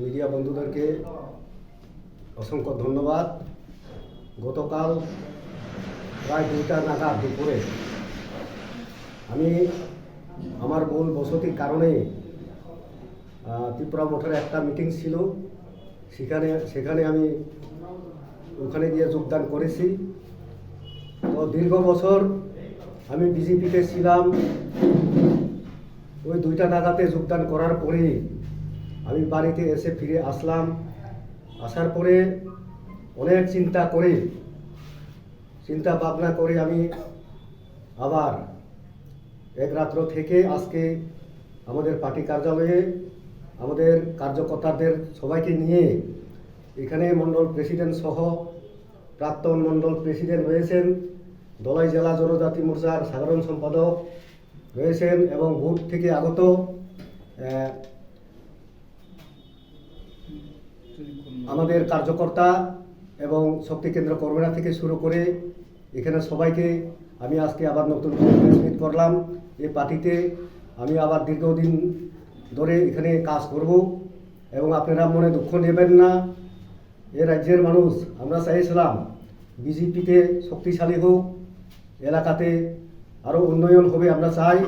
Media বন্ধুদেরকে অসংখ্য ধন্যবাদ। গতকাল প্রায় দুইটা নাগাদ দুপুরে আমি আমার মূল বসতির কারণে ত্রিপুরা মঠের একটা মিটিং ছিল। সেখানে সেখানে আমি ওখানে গিয়ে যোগদান করেছি। তো দীর্ঘ বছর আমি বিজেপিতে ছিলাম। ওই দুইটা নাগাতে যোগদান করার পরে আমি বাড়িতে এসে ফিরে আসলাম। আসার পরে অনেক চিন্তা করে, চিন্তা ভাবনা করে আমি আবার এক রাত্র থেকে আজকে আমাদের পার্টি কার্যালয়ে আমাদের কার্যকর্তাদের সবাইকে নিয়ে এখানে মণ্ডল প্রেসিডেন্ট সহ প্রাক্তন মণ্ডল প্রেসিডেন্ট রয়েছেন, দলাই জেলা জনজাতি মোর্চার সাধারণ সম্পাদক রয়েছেন এবং ভোট থেকে আগত আমাদের কার্যকর্তা এবং শক্তি কেন্দ্র কর্মীরা থেকে শুরু করে এখানে সবাইকে আমি আজকে আবার নতুন মিট করলাম। এই পার্টিতে আমি আবার দীর্ঘদিন ধরে এখানে কাজ করব এবং আপনারা মনে দুঃখ নেবেন না। এ রাজ্যের মানুষ, আমরা চাইছিলাম বিজেপিতে শক্তিশালী হোক, এলাকাতে আরও উন্নয়ন হবে আমরা চাই।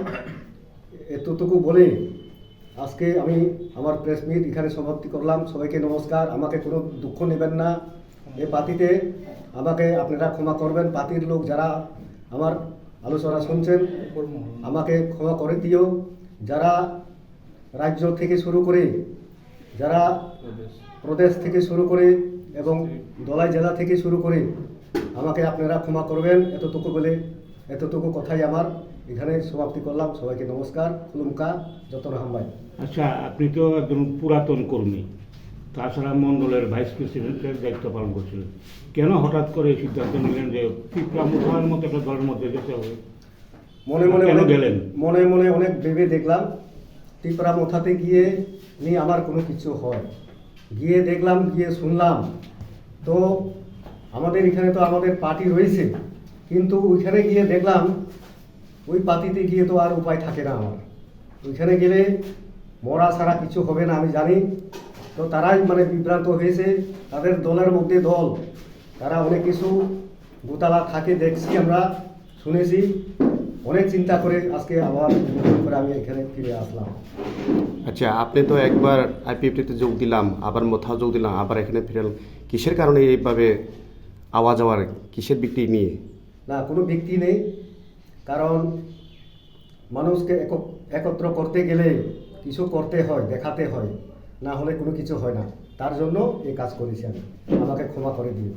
এতটুকু বলে আজকে আমি আমার প্রেস মিট এখানে সমাপ্তি করলাম। সবাইকে নমস্কার। আমাকে কোনো দুঃখ নেবেন না। এই পার্টিতে আমাকে আপনারা ক্ষমা করবেন। পার্টির লোক যারা আমার আলোচনা শুনছেন, আমাকে ক্ষমা করে দিও। যারা রাজ্য থেকে শুরু করে, যারা প্রদেশ থেকে শুরু করে এবং দলাই জেলা থেকে শুরু করে, আমাকে আপনারা ক্ষমা করবেন। এতটুকু বলে, এতটুকু কথাই আমার। এখানে সমাপ্তি করলাম। সবাইকে নমস্কার। খুলুমকা যতন হাম্বাই আচ্ছা আপনি তো একজন পুরাতন কর্মী। তাছাড়া মণ্ডলের ভাইস প্রেসিডেন্টের দায়িত্ব পালন করছিলেন। কেন হঠাৎ করে সিদ্ধান্ত নিলেন যে পিপলা মুসলমান মতো একটা দলের মধ্যে যেতে হবে? মনে মনে কেন অনেক গেলেন? মনে মনে অনেক ভেবে দেখলাম ত্রিপুরা মোথাতে গিয়ে নিয়ে আমার কোনো কিছু হয়। গিয়ে দেখলাম গিয়ে শুনলাম। তো আমাদের এখানে তো আমাদের পার্টি রয়েছে। কিন্তু ওইখানে গিয়ে দেখলাম ওই পার্টিতে গিয়ে তো আর উপায় থাকে না আমার। ওইখানে গেলে মরা ছাড়া কিছু হবে না আমি জানি। তো তারাই মানে বিভ্রান্ত হয়েছে তাদের দলের মধ্যে দল। তারা অনেক কিছু গোতালা থাকে দেখছি আমরা শুনেছি। অনেক চিন্তা করে আজকে আবার করে আমি এখানে ফিরে আসলাম। আচ্ছা আপনি তো একবার আইপিএফটিতে যোগ দিলাম আবার কোথাও যোগ দিলাম আবার এখানে ফিরে। কিসের কারণে এইভাবে আওয়াজ যাওয়ার কিসের দিকটি নিয়ে? না কোনো ব্যক্তি নেই। কারণ মানুষকে এক- একত্র করতে গেলে কিছু করতে হয়, দেখাতে হয়, না হলে কোনো কিছু হয় না। তার জন্য এই কাজ করেছি আমি। আমাকে ক্ষমা করে দিও।